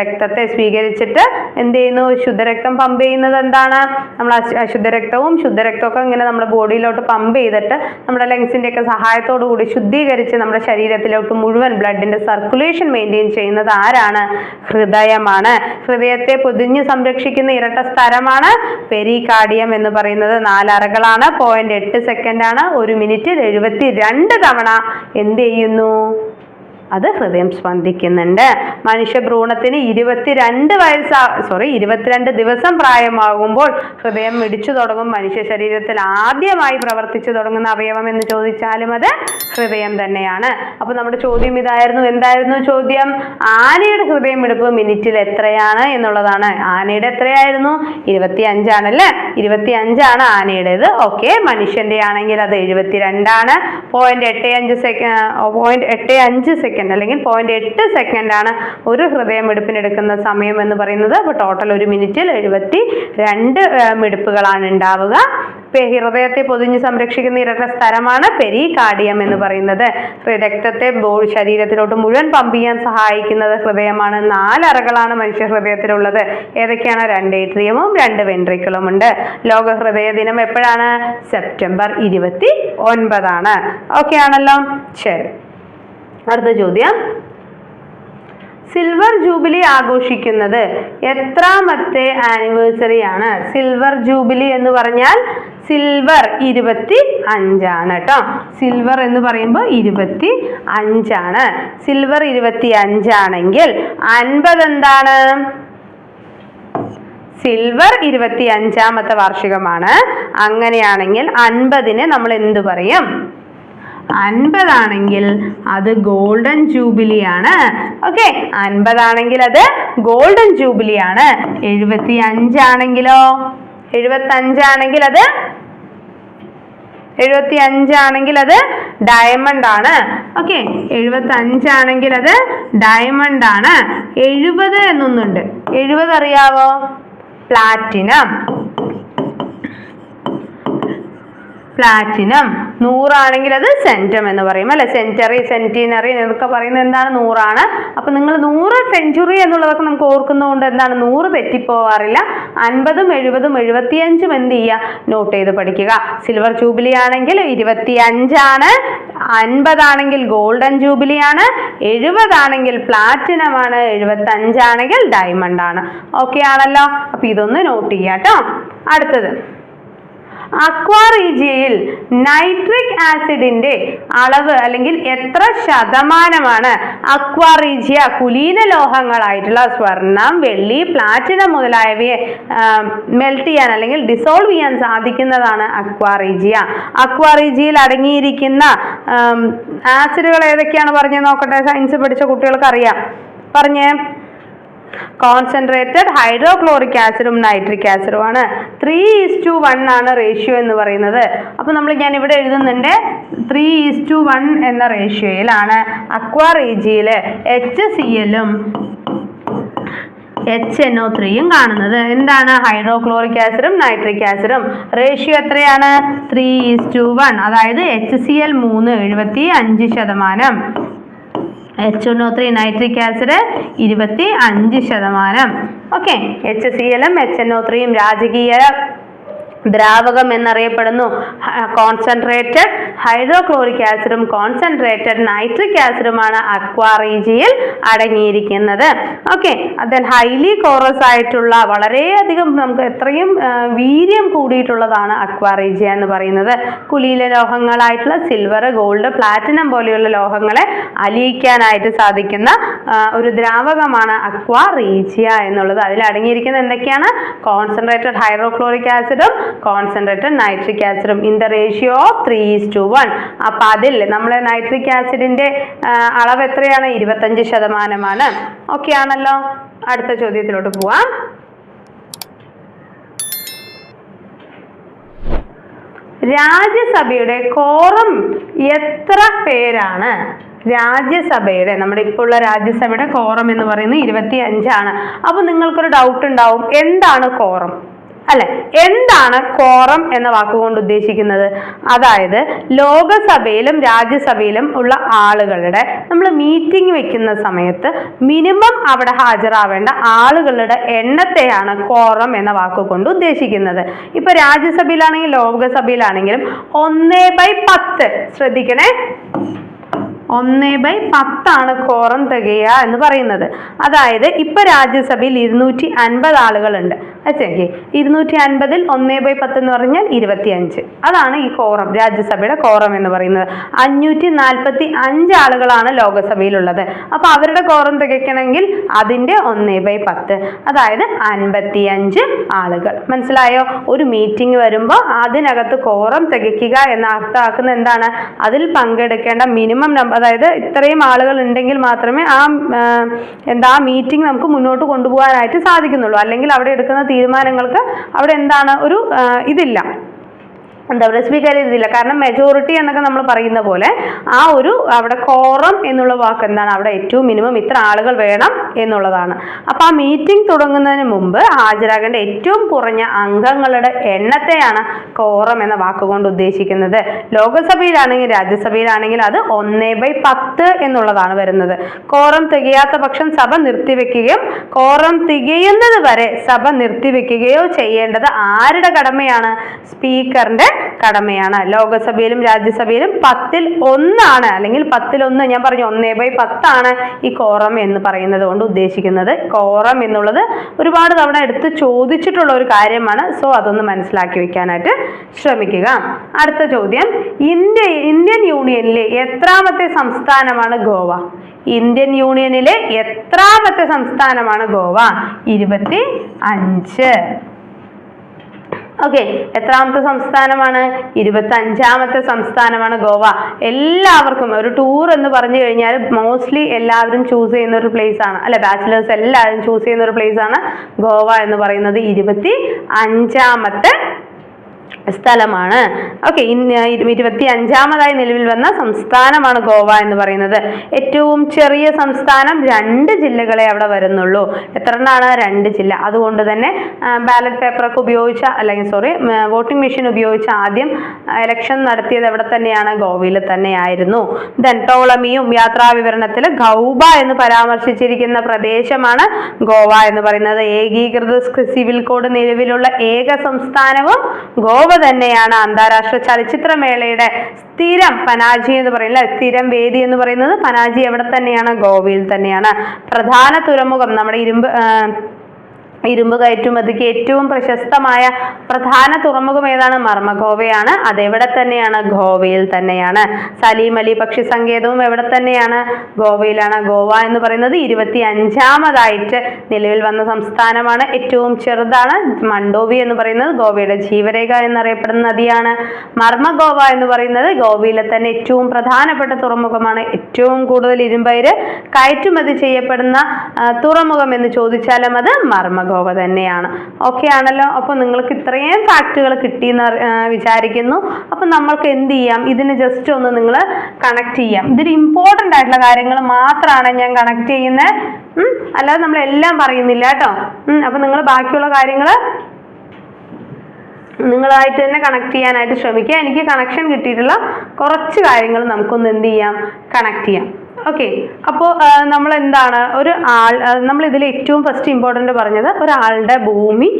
രക്തത്തെ സ്വീകരിച്ചിട്ട് എന്ത് ചെയ്യുന്നു? ശുദ്ധരക്തം പമ്പ് ചെയ്യുന്നത് എന്താണ്? നമ്മൾ അശുദ്ധരക്തവും അശുദ്ധ രക്തവും ശുദ്ധരക്തവും ഒക്കെ ഇങ്ങനെ നമ്മുടെ ബോഡിയിലോട്ട് പമ്പ് ചെയ്തിട്ട് നമ്മുടെ ലങ്സിന്റെ ഒക്കെ സഹായത്തോടു കൂടി ശുദ്ധീകരിച്ച് നമ്മുടെ ശരീരത്തിലോട്ട് മുഴുവൻ ബ്ലഡിന്റെ സർക്കുലേഷൻ മെയിന്റെയിൻ ചെയ്യുന്നത് ആരാണ്? ഹൃദയമാണ്. ഹൃദയത്തെ പൊതിഞ്ഞ് സംരക്ഷിക്കുന്ന ഇരട്ട സ്ഥലമാണ് പെരികാർഡിയം എന്ന് പറയുന്നത്. നാലറകളാണ്. പോയിന്റ് എട്ട് സെക്കൻഡ് ആണ്. ഒരു മിനിറ്റിൽ എഴുപത്തി രണ്ട് തവണ എന്ത് ചെയ്യുന്നു? അത് ഹൃദയം സ്പന്ദിക്കുന്നുണ്ട്. മനുഷ്യ ഭ്രൂണത്തിന് ഇരുപത്തിരണ്ട് വയസ്സ സോറി ഇരുപത്തിരണ്ട് ദിവസം പ്രായമാകുമ്പോൾ ഹൃദയം മിടിച്ചു തുടങ്ങും. മനുഷ്യ ശരീരത്തിൽ ആദ്യമായി പ്രവർത്തിച്ചു തുടങ്ങുന്ന അവയവം എന്ന് ചോദിച്ചാലും അത് ഹൃദയം തന്നെയാണ്. അപ്പൊ നമ്മുടെ ചോദ്യം ഇതായിരുന്നു. എന്തായിരുന്നു ചോദ്യം? ആനയുടെ ഹൃദയം ഹൃദയമിടിപ്പ് മിനിറ്റിൽ എത്രയാണ് എന്നുള്ളതാണ്. ആനയുടെ എത്രയായിരുന്നു? ഇരുപത്തി അഞ്ചാണല്ലേ ഇരുപത്തി അഞ്ചാണ് ആനയുടേത്. ഓക്കെ മനുഷ്യന്റെ ആണെങ്കിൽ അത് എഴുപത്തിരണ്ടാണ്. പോയിന്റ് എട്ട് അഞ്ച് സെക്കൻഡ് പോയിന്റ് എട്ട് അഞ്ച് സെക്കൻഡ് അല്ലെങ്കിൽ പോയിന്റ് എട്ട് സെക്കൻഡ് ആണ് ഒരു ഹൃദയം എടുക്കുന്ന സമയം എന്ന് പറയുന്നത്. അപ്പോൾ ടോട്ടൽ ഒരു മിനിറ്റിൽ എഴുപത്തി രണ്ട് മിടുപ്പുകളാണ് ഉണ്ടാവുക. ഹൃദയത്തെ പൊതിഞ്ഞ് സംരക്ഷിക്കുന്ന ഇരട്ട സ്ഥലമാണ് പെരികാർഡിയം എന്ന് പറയുന്നത്. രക്തത്തെ ശരീരത്തിലോട്ട് മുഴുവൻ പമ്പ് ചെയ്യാൻ സഹായിക്കുന്നത് ഹൃദയമാണ്. നാലറകളാണ് മനുഷ്യ ഹൃദയത്തിലുള്ളത്. ഏതൊക്കെയാണ്? രണ്ട് ഏട്രിയമും രണ്ട് വെൻട്രിക്കിളും ഉണ്ട്. ലോക ഹൃദയ ദിനം എപ്പോഴാണ്? സെപ്റ്റംബർ ഇരുപത്തി ഒൻപതാണ്. ഓക്കെ ആണല്ലോ ശരി. അടുത്ത ചോദ്യം. സിൽവർ ജൂബിലി ആഘോഷിക്കുന്നത് എത്രാമത്തെ ആനിവേഴ്സറി ആണ്? സിൽവർ ജൂബിലി എന്ന് പറഞ്ഞാൽ സിൽവർ ഇരുപത്തി അഞ്ചാണ് കേട്ടോ. സിൽവർ എന്ന് പറയുമ്പോൾ ഇരുപത്തി അഞ്ചാണ് സിൽവർ ഇരുപത്തി അഞ്ചാണെങ്കിൽ അൻപത് എന്താണ്? സിൽവർ ഇരുപത്തി അഞ്ചാമത്തെ വാർഷികമാണ്. അങ്ങനെയാണെങ്കിൽ അൻപതിന് നമ്മൾ എന്തു പറയും? അൻപതാണെങ്കിൽ അത് ഗോൾഡൻ ജൂബിലി ആണ്. ഓക്കെ അൻപതാണെങ്കിൽ അത് ഗോൾഡൻ ജൂബിലി ആണ്. എഴുപത്തി അഞ്ചാണെങ്കിലോ എഴുപത്തി അഞ്ചാണെങ്കിൽ അത് എഴുപത്തി അഞ്ചാണെങ്കിൽ അത് ഡയമണ്ട് ആണ്. ഓക്കെ എഴുപത്തി അഞ്ചാണെങ്കിൽ അത് ഡയമണ്ട് ആണ്. എഴുപത് എന്നൊന്നുണ്ട്. എഴുപത് അറിയാവോ? പ്ലാറ്റിനം പ്ലാറ്റിനം നൂറാണെങ്കിൽ അത് സെന്റം എന്ന് പറയും അല്ലെ? സെന്ററി സെന്റിനറി എന്നൊക്കെ പറയുന്നത് എന്താണ്? നൂറാണ്. അപ്പൊ നിങ്ങൾ നൂറ് സെഞ്ചുറി എന്നുള്ളതൊക്കെ നമുക്ക് ഓർക്കുന്നതുകൊണ്ട് എന്താണ്? നൂറ് തെറ്റിപ്പോവാറില്ല. അൻപതും എഴുപതും എഴുപത്തിയഞ്ചും എന്ത് ചെയ്യുക? നോട്ട് ചെയ്ത് പഠിക്കുക. സിൽവർ ജൂബിലി ആണെങ്കിൽ ഇരുപത്തി അഞ്ചാണ് അൻപതാണെങ്കിൽ ഗോൾഡൻ ജൂബിലി ആണ്. എഴുപതാണെങ്കിൽ പ്ലാറ്റിനം ആണ്. എഴുപത്തി അഞ്ചാണെങ്കിൽ ഡയമണ്ട് ആണ്. ഓക്കെ ആണല്ലോ? അപ്പൊ ഇതൊന്ന് നോട്ട് ചെയ്യാം കേട്ടോ. അടുത്തത്. അക്വാറീജിയയിൽ നൈട്രിക് ആസിഡിന്റെ അളവ് അല്ലെങ്കിൽ എത്ര ശതമാനമാണ് അക്വാറീജിയ കുലീന ലോഹങ്ങളായിട്ടുള്ള സ്വർണം വെള്ളി പ്ലാറ്റിനം മുതലായവയെ മെൽറ്റ് ചെയ്യാൻ അല്ലെങ്കിൽ ഡിസോൾവ് ചെയ്യാൻ സാധിക്കുന്നതാണ് അക്വാറീജിയ. അക്വാറീജിയയിൽ അടങ്ങിയിരിക്കുന്ന ആസിഡുകൾ ഏതൊക്കെയാണ്? പറഞ്ഞു നോക്കട്ടെ. സയൻസ് പഠിച്ച കുട്ടികൾക്ക് അറിയാം പറഞ്ഞേ. കോൺസെൻട്രേറ്റഡ് ഹൈഡ്രോക്ലോറിക് ആസിഡും നൈട്രിക് ആസിഡും ആണ്. ത്രീ ഈസ് ടു വൺ ആണ് റേഷ്യോ എന്ന് പറയുന്നത്. അപ്പോൾ നമ്മൾ ഞാൻ ഇവിടെ എഴുതുന്നുണ്ട്. ത്രീ ഈസ് ടു വൺ എന്ന റേഷ്യോയിലാണ് അക്വാ റീജിയിൽ എച്ച് സി എല്ലും എച്ച് എൻ ഒ ത്രീയും കാണുന്നത്. എന്താണ്? ഹൈഡ്രോക്ലോറിക് ആസിഡും നൈട്രിക് ആസിഡും റേഷ്യോ എത്രയാണ്? ത്രീ ഈസ് ടു വൺ അതായത് എച്ച് സി എൽ മൂന്ന് എഴുപത്തി അഞ്ച് ശതമാനം. എച്ച് ഒന്ന് ത്രീ നൈട്രിക് ആസിഡ് ഇരുപത്തി അഞ്ച് ശതമാനം. ഓക്കെ എച്ച് സി എല്ലും എച്ച് എൻ ഒ ത്രീയും രാജകീയ ദ്രാവകം എന്നറിയപ്പെടുന്നു. കോൺസെൻട്രേറ്റഡ് ഹൈഡ്രോക്ലോറിക് ആസിഡും കോൺസെൻട്രേറ്റഡ് നൈട്രിക് ആസിഡുമാണ് അക്വാറീജിയിൽ അടങ്ങിയിരിക്കുന്നത്. ഓക്കെ ദെൻ ഹൈലി കോറസ് ആയിട്ടുള്ള വളരെയധികം നമുക്ക് എത്രയും വീര്യം കൂടിയിട്ടുള്ളതാണ് അക്വാറീജിയ എന്ന് പറയുന്നത്. കുലീല ലോഹങ്ങളായിട്ടുള്ള സിൽവർ ഗോൾഡ് പ്ലാറ്റിനം പോലെയുള്ള ലോഹങ്ങളെ അലിയിക്കാനായിട്ട് സാധിക്കുന്ന ഒരു ദ്രാവകമാണ് അക്വാറീജിയ എന്നുള്ളത്. അതിൽ അടങ്ങിയിരിക്കുന്ന എന്തൊക്കെയാണ്? കോൺസെൻട്രേറ്റഡ് ഹൈഡ്രോക്ലോറിക് ആസിഡും കോൺസെൻട്രേറ്റഡ് നൈട്രിക് ആസിഡും in the ratio of three is to one അപ്പം അതിൽ നമ്മൾ നൈട്രിക് ആസിഡിന്റെ ആ, അളവ് എത്രയാണ്? ഇരുപത്തഞ്ച് ശതമാനമാണ്. ഓക്കെ ആണല്ലോ. അടുത്ത ചോദ്യത്തിലോട്ട് പോവാം. രാജ്യസഭയുടെ കോറം എത്ര പേരാണ്? രാജ്യസഭയുടെ നമ്മുടെ ഇപ്പോൾ ഉള്ള രാജ്യസഭയുടെ കോറം എന്ന് പറയുന്നത് ഇരുപത്തി അഞ്ചാണ് അപ്പൊ നിങ്ങൾക്കൊരു ഡൗട്ട് ഉണ്ടാവും. എന്താണ് കോറം അല്ലെ? എന്താണ് കോറം എന്ന വാക്കുകൊണ്ട് ഉദ്ദേശിക്കുന്നത്? അതായത് ലോകസഭയിലും രാജ്യസഭയിലും ഉള്ള ആളുകളുടെ നമ്മൾ മീറ്റിംഗ് വെക്കുന്ന സമയത്ത് മിനിമം അവിടെ ഹാജരാവേണ്ട ആളുകളുടെ എണ്ണത്തെയാണ് കോറം എന്ന വാക്കുകൊണ്ട് ഉദ്ദേശിക്കുന്നത്. ഇപ്പൊ രാജ്യസഭയിലാണെങ്കിലും ലോകസഭയിലാണെങ്കിലും ഒന്നേ ബൈ പത്ത് ശ്രദ്ധിക്കണേ. ഒന്നേ ബൈ പത്താണ് കോറം തികയുക എന്ന് പറയുന്നത്. അതായത് ഇപ്പൊ രാജ്യസഭയിൽ ഇരുന്നൂറ്റി അൻപത് ആളുകളുണ്ട്. അച്ഛേ ഇരുന്നൂറ്റി അൻപതിൽ ഒന്നേ ബൈ പത്ത് എന്ന് പറഞ്ഞാൽ ഇരുപത്തിയഞ്ച്. അതാണ് ഈ കോറം രാജ്യസഭയുടെ കോറം എന്ന് പറയുന്നത്. അഞ്ഞൂറ്റി നാൽപ്പത്തി അഞ്ച് ആളുകളാണ് ലോകസഭയിലുള്ളത്. അപ്പൊ അവരുടെ കോറം തികയ്ക്കണമെങ്കിൽ അതിന്റെ ഒന്നേ ബൈ പത്ത് അതായത് അൻപത്തിയഞ്ച് ആളുകൾ. മനസ്സിലായോ? ഒരു മീറ്റിംഗ് വരുമ്പോൾ അതിനകത്ത് കോറം തികയ്ക്കുക എന്ന അർത്ഥമാക്കുന്ന എന്താണ്? അതിൽ പങ്കെടുക്കേണ്ട മിനിമം നമ്പർ അതായത് ഇത്രയും ആളുകൾ ഉണ്ടെങ്കിൽ മാത്രമേ ആ എന്താ മീറ്റിംഗ് നമുക്ക് മുന്നോട്ട് കൊണ്ടുപോകാനായിട്ട് സാധിക്കുന്നുള്ളൂ. അല്ലെങ്കിൽ അവിടെ എടുക്കുന്ന തീരുമാനങ്ങൾക്ക് അവിടെ എന്താണ് ഒരു ഇതില്ല. എന്താ പറയുക സ്വീകാര്യതയില്ല. കാരണം മെജോറിറ്റി എന്നൊക്കെ നമ്മൾ പറയുന്ന പോലെ ആ ഒരു അവിടെ കോറം എന്നുള്ള വാക്ക് എന്താണ്? അവിടെ ഏറ്റവും മിനിമം ഇത്ര ആളുകൾ വേണം എന്നുള്ളതാണ്. അപ്പോൾ ആ മീറ്റിംഗ് തുടങ്ങുന്നതിന് മുമ്പ് ഹാജരാകേണ്ട ഏറ്റവും കുറഞ്ഞ അംഗങ്ങളുടെ എണ്ണത്തെയാണ് കോറം എന്ന വാക്കുകൊണ്ട് ഉദ്ദേശിക്കുന്നത്. ലോകസഭയിലാണെങ്കിൽ രാജ്യസഭയിലാണെങ്കിൽ അത് ഒന്നേ ബൈ പത്ത് എന്നുള്ളതാണ് വരുന്നത്. കോറം തികയാത്ത പക്ഷം സഭ നിർത്തിവെക്കുകയും കോറം തികയുന്നത് വരെ സഭ നിർത്തിവെക്കുകയോ ചെയ്യേണ്ടത് ആരുടെ കടമയാണ്? സ്പീക്കറിന്റെ കടമയാണ്. ലോകസഭയിലും രാജ്യസഭയിലും പത്തിൽ ഒന്നാണ്. അല്ലെങ്കിൽ പത്തിൽ ഒന്ന് ഞാൻ പറഞ്ഞു ഒന്നേ ബൈ പത്താണ് ഈ കോറം എന്ന് പറയുന്നത് കൊണ്ട് ഉദ്ദേശിക്കുന്നത്. കോറം എന്നുള്ളത് ഒരുപാട് തവണ എടുത്ത് ചോദിച്ചിട്ടുള്ള ഒരു കാര്യമാണ്. സോ അതൊന്ന് മനസ്സിലാക്കി വെക്കാനായിട്ട് ശ്രമിക്കുക. അടുത്ത ചോദ്യം. ഇന്ത്യ ഇന്ത്യൻ യൂണിയനിലെ എത്രാമത്തെ സംസ്ഥാനമാണ് ഗോവ? ഇന്ത്യൻ യൂണിയനിലെ എത്രാമത്തെ സംസ്ഥാനമാണ് ഗോവ? ഇരുപത്തി അഞ്ച്. ഓക്കെ എത്രാമത്തെ സംസ്ഥാനമാണ്? ഇരുപത്തി അഞ്ചാമത്തെ സംസ്ഥാനമാണ് ഗോവ. എല്ലാവർക്കും ഒരു ടൂർ എന്ന് പറഞ്ഞു കഴിഞ്ഞാൽ മോസ്റ്റ്ലി എല്ലാവരും ചൂസ് ചെയ്യുന്ന ഒരു പ്ലേസ് ആണ്. അല്ലെ ബാച്ചിലേഴ്സ് എല്ലാവരും ചൂസ് ചെയ്യുന്ന ഒരു പ്ലേസ് ആണ് ഗോവ എന്ന് പറയുന്നത്. ഇരുപത്തി അഞ്ചാമത്തെ സ്ഥലമാണ്. ഓക്കെ ഇരുപത്തി അഞ്ചാമതായി നിലവിൽ വന്ന സംസ്ഥാനമാണ് ഗോവ എന്ന് പറയുന്നത്. ഏറ്റവും ചെറിയ സംസ്ഥാനം രണ്ട് ജില്ലകളെ അവിടെ വരുന്നുള്ളൂ. എത്ര എണ്ണാണ്? രണ്ട് ജില്ല. അതുകൊണ്ട് തന്നെ ബാലറ്റ് പേപ്പറൊക്കെ ഉപയോഗിച്ച അല്ലെങ്കിൽ സോറി വോട്ടിംഗ് മെഷീൻ ഉപയോഗിച്ച ആദ്യം ഇലക്ഷൻ നടത്തിയത് എവിടെ തന്നെയാണ്? ഗോവയിൽ തന്നെയായിരുന്നു. ദെൻ ടോളമിയും യാത്രാ വിവരണത്തിൽ ഗൗബ എന്ന് പരാമർശിച്ചിരിക്കുന്ന പ്രദേശമാണ് ഗോവ എന്ന് പറയുന്നത്. ഏകീകൃത സിവിൽ കോഡ് നിലവിലുള്ള ഏക സംസ്ഥാനവും ഗോവ ഗോവ തന്നെയാണ് അന്താരാഷ്ട്ര ചലച്ചിത്രമേളയുടെ സ്ഥിരം പനാജി എന്ന് പറയുന്നത് സ്ഥിരം വേദി എന്ന് പറയുന്നത് പനാജി എവിടെ തന്നെയാണ് ഗോവയിൽ തന്നെയാണ്. പ്രധാന തുറമുഖം നമ്മുടെ ഇരുമ്പ് ഇരുമ്പ് കയറ്റുമതിക്ക് ഏറ്റവും പ്രശസ്തമായ പ്രധാന തുറമുഖം ഏതാണ്? മർമ്മഗോവയാണ്. അതെവിടെ തന്നെയാണ്? ഗോവയിൽ തന്നെയാണ്. സലീം അലി പക്ഷി സങ്കേതവും എവിടെ തന്നെയാണ്? ഗോവയിലാണ്. ഗോവ എന്ന് പറയുന്നത് ഇരുപത്തി അഞ്ചാമതായിട്ട് നിലവിൽ വന്ന സംസ്ഥാനമാണ്. ഏറ്റവും ചെറുതാണ് മണ്ടോവി എന്ന് പറയുന്നത്. ഗോവയുടെ ജീവരേഖ എന്നറിയപ്പെടുന്ന നദിയാണ് മർമ്മഗോവ എന്ന് പറയുന്നത്. ഗോവയിലെ തന്നെ ഏറ്റവും പ്രധാനപ്പെട്ട തുറമുഖമാണ്. ഏറ്റവും കൂടുതൽ ഇരുമ്പയിര് കയറ്റുമതി ചെയ്യപ്പെടുന്ന തുറമുഖം എന്ന് ചോദിച്ചാലും അത് മർമഗോവ തന്നെയാണ്. ഓക്കെ ആണല്ലോ? അപ്പോൾ നിങ്ങൾക്ക് ഇത്രയും ഫാക്റ്റുകൾ കിട്ടിയെന്ന് വിചാരിക്കുന്നു. അപ്പോൾ നമ്മൾക്ക് എന്ത് ചെയ്യാം? ഇതിന് ജസ്റ്റ് ഒന്ന് നിങ്ങൾ കണക്ട് ചെയ്യാം. ഇതിൽ ഇമ്പോർട്ടന്റ് ആയിട്ടുള്ള കാര്യങ്ങൾ മാത്രമാണ് ഞാൻ കണക്ട് ചെയ്യുന്നത് അല്ലാതെ നമ്മൾ എല്ലാം പറയുന്നില്ല കേട്ടോ. അപ്പോൾ നിങ്ങൾ ബാക്കിയുള്ള കാര്യങ്ങൾ നിങ്ങളായിട്ട് തന്നെ കണക്ട് ചെയ്യാനായിട്ട് ശ്രമിക്കുക. എനിക്ക് കണക്ഷൻ കിട്ടിയിട്ടുള്ള കുറച്ച് കാര്യങ്ങൾ നമുക്കൊന്ന് എന്ത് ചെയ്യാം? കണക്ട് ചെയ്യാം. ഓക്കെ അപ്പോൾ നമ്മൾ എന്താണ് ഒരു ആൾ നമ്മൾ ഇതിൽ ഏറ്റവും ഫസ്റ്റ് ഇമ്പോർട്ടന്റ് പറഞ്ഞത് ഒരാളുടെ ഭൂമി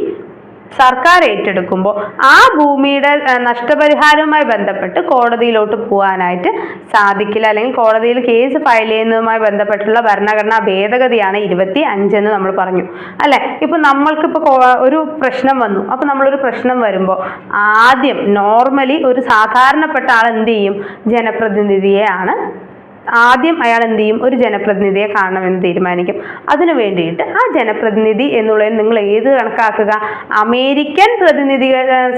സർക്കാർ ഏറ്റെടുക്കുമ്പോൾ ആ ഭൂമിയുടെ നഷ്ടപരിഹാരവുമായി ബന്ധപ്പെട്ട് കോടതിയിലോട്ട് പോകാനായിട്ട് സാധിക്കില്ല. അല്ലെങ്കിൽ കോടതിയിൽ കേസ് ഫയൽ ചെയ്യുന്നതുമായി ബന്ധപ്പെട്ടുള്ള ഭരണഘടനാ ഭേദഗതിയാണ് ഇരുപത്തി അഞ്ചെന്ന് നമ്മൾ പറഞ്ഞു. അല്ലെ? ഇപ്പൊ നമ്മൾക്കിപ്പോൾ ഒരു പ്രശ്നം വന്നു. അപ്പൊ നമ്മളൊരു പ്രശ്നം വരുമ്പോൾ ആദ്യം നോർമലി ഒരു സാധാരണപ്പെട്ട ആൾ എന്ത് ചെയ്യും? ജനപ്രതിനിധിയെയാണ് ആദ്യം അയാൾ എന്ത് ചെയ്യും? ഒരു ജനപ്രതിനിധിയെ കാണണമെന്ന് തീരുമാനിക്കും. അതിനു വേണ്ടിയിട്ട് ആ ജനപ്രതിനിധി എന്നുള്ളത് നിങ്ങൾ ഏത് കണക്കാക്കുക? അമേരിക്കൻ പ്രതിനിധി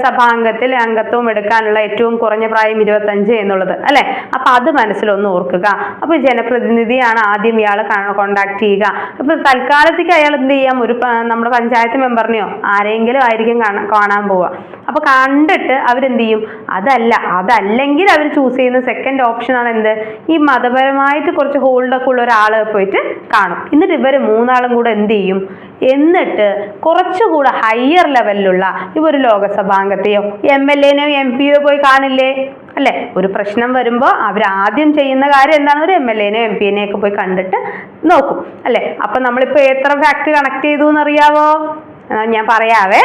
സഭാംഗത്തിൽ അംഗത്വം എടുക്കാനുള്ള ഏറ്റവും കുറഞ്ഞ പ്രായം ഇരുപത്തഞ്ച് എന്നുള്ളത് അല്ലെ? അപ്പൊ അത് മനസ്സിലൊന്ന് ഓർക്കുക. അപ്പൊ ജനപ്രതിനിധിയാണ് ആദ്യം ഇയാൾ കോണ്ടാക്ട് ചെയ്യുക. അപ്പൊ തൽക്കാലത്തേക്ക് അയാൾ എന്ത് ചെയ്യാം? ഒരു നമ്മുടെ പഞ്ചായത്ത് മെമ്പറിനെയോ ആരെങ്കിലും ആയിരിക്കും കാണാൻ പോവുക. അപ്പൊ കണ്ടിട്ട് അവരെന്ത് ചെയ്യും? അതല്ല അതല്ലെങ്കിൽ അവർ ചൂസ് ചെയ്യുന്ന സെക്കൻഡ് ഓപ്ഷൻ ആണ് എന്ത്? ഈ മതപരമായിട്ട് കുറച്ച് ഹോൾഡൊക്കെ ഉള്ള ഒരാളെ പോയിട്ട് കാണും. എന്നിട്ട് ഇവർ മൂന്നാളും കൂടെ എന്ത് ചെയ്യും? എന്നിട്ട് കുറച്ചുകൂടെ ഹയർ ലെവലിലുള്ള ഇവർ ലോകസഭാംഗത്തെയോ എം എൽ എനെയോ എം പിയോ പോയി കാണില്ലേ? അല്ലെ? ഒരു പ്രശ്നം വരുമ്പോൾ അവർ ആദ്യം ചെയ്യുന്ന കാര്യം എന്താണ്? ഒരു എം എൽ എനെയോ എം ഒക്കെ പോയി കണ്ടിട്ട് നോക്കും. അല്ലെ? അപ്പൊ നമ്മളിപ്പോ എത്ര ഫാക്ട് കണക്ട് ചെയ്തു എന്നറിയാവോ? ഞാൻ പറയാവേ.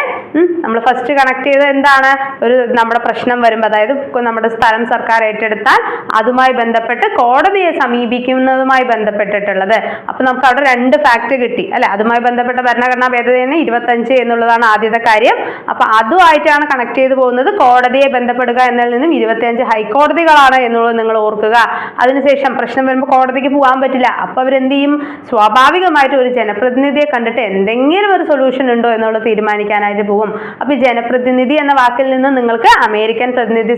നമ്മൾ ഫസ്റ്റ് കണക്ട് ചെയ്ത് എന്താണ്? ഒരു നമ്മുടെ പ്രശ്നം വരുമ്പോൾ അതായത് നമ്മുടെ സ്ഥലം സർക്കാർ ഏറ്റെടുത്താൽ അതുമായി ബന്ധപ്പെട്ട് കോടതിയെ സമീപിക്കുന്നതുമായി ബന്ധപ്പെട്ടിട്ടുള്ളത്. അപ്പൊ നമുക്ക് അവിടെ രണ്ട് ഫാക്ട് കിട്ടി. അല്ലെ? അതുമായി ബന്ധപ്പെട്ട ഭരണഘടനാ ഭേദഗതി ഇരുപത്തഞ്ച് എന്നുള്ളതാണ് ആദ്യത്തെ കാര്യം. അപ്പൊ അതുമായിട്ടാണ് കണക്ട് ചെയ്തു പോകുന്നത് കോടതിയെ ബന്ധപ്പെടുക എന്നതിൽ നിന്നും ഇരുപത്തിയഞ്ച് ഹൈക്കോടതികളാണ് എന്നുള്ളത് നിങ്ങൾ ഓർക്കുക. അതിനുശേഷം പ്രശ്നം വരുമ്പോൾ കോടതിക്ക് പോകാൻ പറ്റില്ല. അപ്പൊ അവരെന്ത് ചെയ്യും? സ്വാഭാവികമായിട്ട് ഒരു ജനപ്രതിനിധിയെ കണ്ടിട്ട് എന്തെങ്കിലും ഒരു സൊല്യൂഷൻ ഉണ്ടോ എന്നുള്ളത് തീരുമാനിക്കാനായിട്ട് പോകും. അപ്പൊ ജനപ്രതിനിധി എന്ന വാക്കിൽ നിന്ന് നിങ്ങൾക്ക് അമേരിക്കൻ പ്രതിനിധി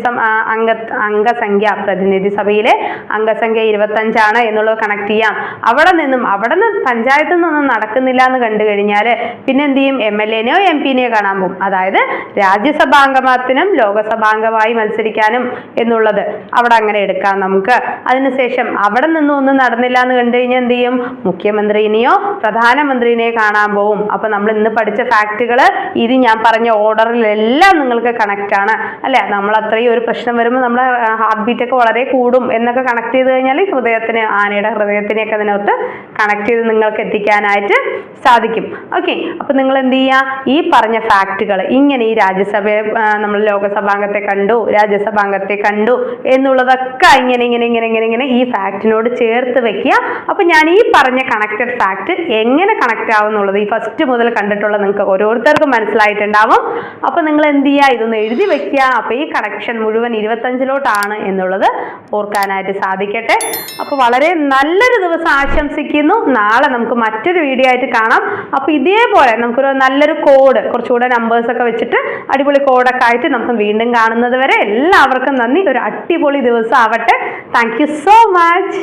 അംഗ അംഗസംഖ്യ പ്രതിനിധി സഭയിലെ അംഗസംഖ്യ ഇരുപത്തഞ്ചാണ് എന്നുള്ളത് കണക്ട് ചെയ്യാം. അവിടെ നിന്നും അവിടെ നിന്ന് പഞ്ചായത്തിൽ നിന്നും നടക്കുന്നില്ല എന്ന് കണ്ടു കഴിഞ്ഞാൽ പിന്നെ എന്ത് ചെയ്യും? എം എൽ എനെയോ എം പിനെയോ കാണാൻ പോകും. അതായത് രാജ്യസഭാംഗമത്തിനും ലോകസഭാംഗമായി മത്സരിക്കാനും എന്നുള്ളത് അവിടെ അങ്ങനെ എടുക്കാം നമുക്ക്. അതിനുശേഷം അവിടെ നിന്നും ഒന്നും നടന്നില്ല എന്ന് കണ്ടു കഴിഞ്ഞാൽ എന്ത് ചെയ്യും? മുഖ്യമന്ത്രിനെയോ പ്രധാനമന്ത്രിനെയോ കാണാൻ പോകും. അപ്പൊ നമ്മൾ ഇന്ന് പഠിച്ച ഫാക്റ്റുകൾ ഇത് ഞാൻ പറഞ്ഞ ഓർഡറിലെല്ലാം നിങ്ങൾക്ക് കണക്റ്റ് ആണ്. അല്ലെ? നമ്മൾ അത്രയും ഒരു പ്രശ്നം വരുമ്പോൾ നമ്മുടെ ഹാർട്ട് ബീറ്റ് ഒക്കെ വളരെ കൂടും എന്നൊക്കെ കണക്ട് ചെയ്ത് കഴിഞ്ഞാൽ ഹൃദയത്തിന് ആനയുടെ ഹൃദയത്തിനെയൊക്കെ അതിനകത്ത് കണക്ട് ചെയ്ത് നിങ്ങൾക്ക് എത്തിക്കാനായിട്ട് സാധിക്കും. ഓക്കെ അപ്പൊ നിങ്ങൾ എന്ത് ചെയ്യുക ഈ പറഞ്ഞ ഫാക്റ്റുകൾ ഇങ്ങനെ ഈ രാജ്യസഭയെ നമ്മൾ ലോകസഭാംഗത്തെ കണ്ടു രാജ്യസഭാംഗത്തെ കണ്ടു എന്നുള്ളതൊക്കെ ഇങ്ങനെ ഇങ്ങനെ ഇങ്ങനെ ഇങ്ങനെ ഇങ്ങനെ ഈ ഫാക്റ്റിനോട് ചേർത്ത് വെക്കുക. അപ്പൊ ഞാൻ ഈ പറഞ്ഞ കണക്റ്റഡ് ഫാക്റ്റ് എങ്ങനെ കണക്ട് ആവുന്നുള്ളത് ഈ ഫസ്റ്റ് മുതൽ കണ്ടിട്ടുള്ള നിങ്ങൾക്ക് ഓരോരുത്തർക്കും മനസ്സിലായിട്ടുണ്ടാവും. അപ്പൊ നിങ്ങൾ എന്ത് ചെയ്യുക ഇതൊന്ന് എഴുതി വെക്കുക അപ്പൊ ഈ കണക്ഷൻ മുഴുവൻ ഇരുപത്തഞ്ചിലോട്ടാണ് എന്നുള്ളത് ഓർക്കാനായിട്ട് സാധിക്കട്ടെ. അപ്പോൾ വളരെ നല്ലൊരു ദിവസം ആശംസിക്കുന്നു. നാളെ നമുക്ക് മറ്റൊരു വീഡിയോ ആയിട്ട് കാണാം. അപ്പൊ ഇതേപോലെ നമുക്കൊരു നല്ലൊരു കോഡ് കുറച്ചുകൂടെ നമ്പേഴ്സ് ഒക്കെ വെച്ചിട്ട് അടിപൊളി കോഡൊക്കെ ആയിട്ട് നമുക്ക് വീണ്ടും കാണുന്നത് വരെ എല്ലാവർക്കും നന്ദി. ഒരു അടിപൊളി ദിവസം ആവട്ടെ. Thank so much